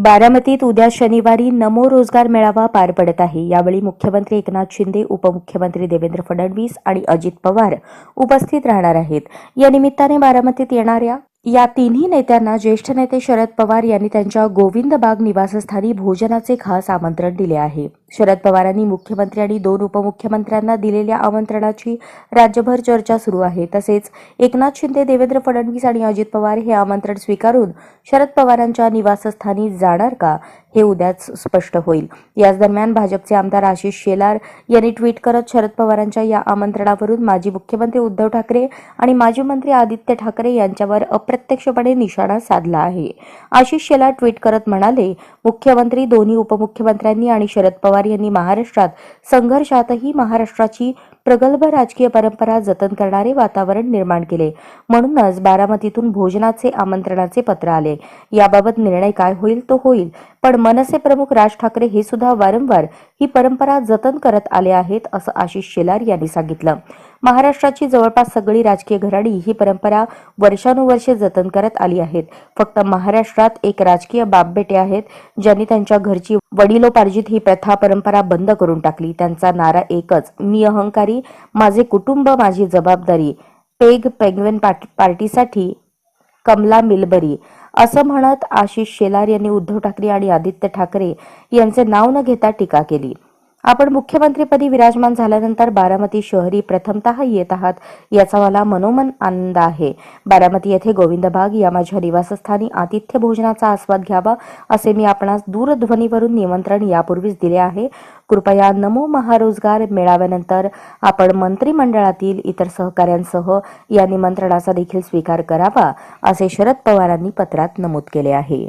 बारामतीत उद्या शनिवारी नमो रोजगार मेळावा पार पडत आहे. यावेळी मुख्यमंत्री एकनाथ शिंदे उपमुख्यमंत्री देवेंद्र फडणवीस आणि अजित पवार उपस्थित राहणार आहेत. या निमित्ताने बारामतीत येणाऱ्या या तिन्ही नेत्यांना ज्येष्ठ नेते शरद पवार यांनी त्यांच्या गोविंदबाग निवासस्थानी भोजनाचे खास आमंत्रण दिले आहे. शरद पवारांनी मुख्यमंत्री आणि दोन उपमुख्यमंत्र्यांना दिलेल्या आमंत्रणाची राज्यभर चर्चा सुरू आहे. तसेच एकनाथ शिंदे देवेंद्र फडणवीस आणि अजित पवार हे आमंत्रण स्वीकारून शरद पवारांच्या निवासस्थानी जाणार का हे उद्याच स्पष्ट होईल. याच दरम्यान भाजपचे आमदार आशिष शेलार यांनी ट्विट करत शरद पवारांच्या या आमंत्रणावरून माजी मुख्यमंत्री उद्धव ठाकरे आणि माजी मंत्री आदित्य ठाकरे यांच्यावर अप्रत्यक्षपणे निशाणा साधला आहे. आशिष शेलार ट्विट करत म्हणाले मुख्यमंत्री दोन्ही उपमुख्यमंत्र्यांनी आणि शरद पवार पवार यांनी महाराष्ट्रात संघर्षातही महाराष्ट्राची प्रगल्भ राजकीय परंपरा जतन करणारे वातावरण निर्माण केले. म्हणूनच बारामतीतून भोजनाचे आमंत्रणाचे पत्र आले. याबाबत निर्णय काय होईल तो होईल. पण मनसे प्रमुख राज ठाकरे हे सुद्धा वारंवार ही परंपरा जतन करत आले आहेत असं आशिष शेलार यांनी सांगितलं. महाराष्ट्राची जवळपास सगळी राजकीय घराडी ही परंपरा वर्षानुवर्षे जतन करत आली आहेत. फक्त महाराष्ट्रात एक राजकीय बापबेटे आहेत ज्यांनी त्यांच्या घरची वडिलोपार्जित ही प्रथा परंपरा बंद करून टाकली. त्यांचा नारा एकच मी अहंकारी माझे कुटुंब माझी जबाबदारी पेग पेंग्वेन पार्टीसाठी कमला मिलबरी असं म्हणत आशिष शेलार यांनी उद्धव ठाकरे आणि आदित्य ठाकरे यांचे नाव न घेता टीका केली. आपण मुख्यमंत्रीपदी विराजमान झाल्यानंतर बारामती शहरी प्रथमतः येत आहात याचा मला मनोमन आनंद आहे. बारामती येथे गोविंदबाग या माझ्या निवासस्थानी आतिथ्य भोजनाचा आस्वाद घ्यावा असे मी आपणास दूरध्वनीवरून निमंत्रण यापूर्वीच दिले आहे. कृपया नमो महारोजगार मेळाव्यानंतर आपण मंत्रिमंडळातील इतर सहकाऱ्यांसह या निमंत्रणाचा देखील स्वीकार करावा असे शरद पवारांनी पत्रात नमूद केले आहे.